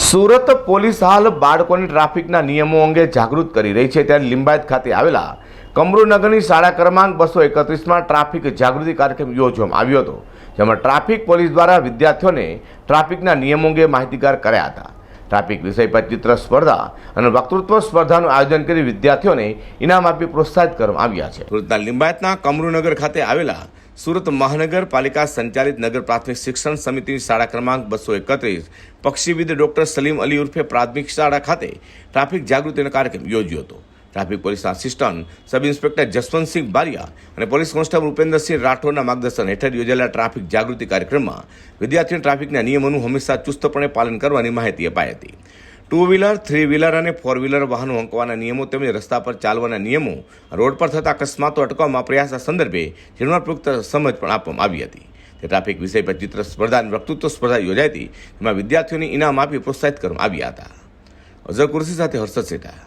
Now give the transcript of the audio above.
Surat police હાલ બાળકોની ટ્રાફિકના નિયમો અંગે જાગૃત કરી રહી છે. ત્યારે લિંબાયત ખાતે આવેલા કમરૂનગરની શાળા ક્રમાંક બસો એકત્રીસમાં ટ્રાફિક જાગૃતિ કાર્યક્રમ યોજવામાં આવ્યો હતો, જેમાં ટ્રાફિક પોલીસ દ્વારા વિદ્યાર્થીઓને ટ્રાફિકના નિયમો અંગે માહિતીગાર કર્યા હતા. ટ્રાફિક વિષય પર ચિત્ર સ્પર્ધા અને વક્તૃત્વ સ્પર્ધાનું આયોજન કરી વિદ્યાર્થીઓને ઇનામ આપી પ્રોત્સાહિત કરવામાં આવ્યા છે. લિંબાયતના કમરૂનગર ખાતે આવેલા સુરત મહાનગરપાલિકા સંચાલિત નગર પ્રાથમિક શિક્ષણ સમિતિની શાળા ક્રમાંક બસો એકત્રીસ. પક્ષીવિદ ડોક્ટર સલીમ અલી ઉર્ફે પ્રાથમિક શાળા ખાતે ટ્રાફિક જાગૃતિનો કાર્યક્રમ યોજ્યો હતો. ટ્રાફિક પોલીસના assistant sub inspector Jaswantsinh Baria અને પોલીસ કોન્સ્ટેબલ ઉપેન્દ્રસિંહ રાઠોડના માર્ગદર્શન હેઠળ યોજાયેલા ટ્રાફિક જાગૃતિ કાર્યક્રમમાં વિદ્યાર્થીઓને ટ્રાફિકના નિયમોનું હંમેશા ચુસ્તપણે પાલન કરવાની માહિતી અપાઈ હતી. ટુ વ્હીલર થ્રી વ્હીલર અને ફોર વ્હીલર વાહનો અંકવાના નિયમો તેમજ રસ્તા પર ચાલવાના નિયમો રોડ પર થતા અકસ્માતો અટકાવવામાં પ્રયાસ સંદર્ભે ઝીણવટપૂર્વક સમજ પણ આપવામાં આવી હતી. તે ટ્રાફિક વિષય પર ચિત્ર સ્પર્ધા અને વક્તૃત્વ સ્પર્ધા યોજાઈ હતી. જેમાં વિદ્યાર્થીઓને ઇનામ આપી પ્રોત્સાહિત કરવામાં આવ્યા હતા. અઝર કુર્સી સાથે હર્ષદ સેઠા.